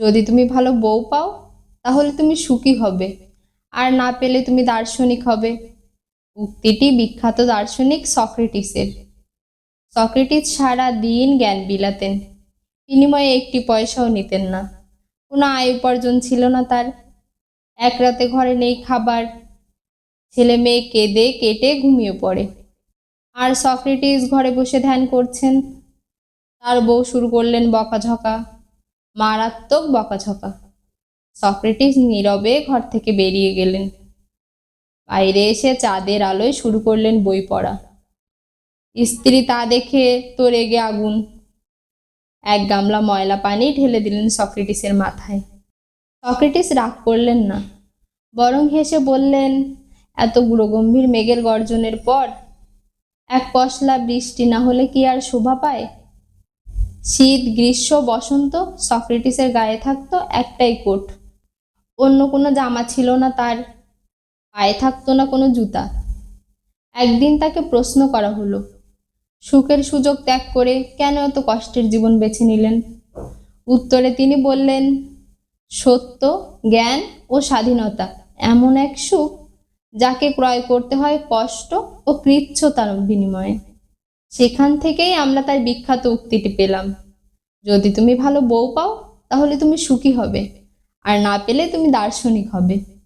যদি তুমি ভালো বউ পাও, তাহলে তুমি সুখী হবে। আর না পেলে তুমি দার্শনিক হবে। উক্তিটি বিখ্যাত দার্শনিক সক্রেটিসের। সক্রেটিস সারা দিন জ্ঞান বিলাতেন। বিনিময়ে একটি পয়সাও নিতেন না। কোনো আয় উপার্জন ছিল না তার। এক রাতে ঘরে নেই খাবার। ছেলে মেয়ে কেঁদে কেটে ঘুমিয়ে পড়ে। আর সক্রেটিস ঘরে বসে ধ্যান করছেন। তার বউ শুরু করলেন বকাঝকা। মারাত্মক বকাঝকা। সক্রেটিস নীরবে ঘর থেকে বেরিয়ে গেলেন। বাইরে এসে চাঁদের আলোয় শুরু করলেন বই পড়া। স্ত্রী তা দেখে তো রেগে আগুন। এক গামলা ময়লা পানি ঢেলে দিলেন সক্রেটিসের মাথায়। সক্রেটিস রাগ করলেন না, বরং হেসে বললেন, এত গম্ভীর মেঘের গর্জনের পর এক পশলা বৃষ্টি না হলে কি আর শোভা পায়? শীত, গ্রীষ্ম, বসন্ত, সক্রেটিসের গায়ে থাকতো একটাই কোট। অন্য কোনো জামা ছিল না তার, পায়ে থাকতো না কোনো জুতা। একদিন তাকে প্রশ্ন করা হলো, সুখের সুযোগ ত্যাগ করে কেন এত কষ্টের জীবন বেছে নিলেন? উত্তরে তিনি বললেন, সত্য, জ্ঞান ও স্বাধীনতা এমন এক সুখ যাকে ক্রয় করতে হয় কষ্ট ও কৃচ্ছতার বিনিময়ে। সেখান থেকেই আমরা তার বিখ্যাত উক্তিটি পেলাম। যদি তুমি ভালো বউ পাও, তাহলে তুমি সুখী হবে। আর না পেলে তুমি দার্শনিক হবে।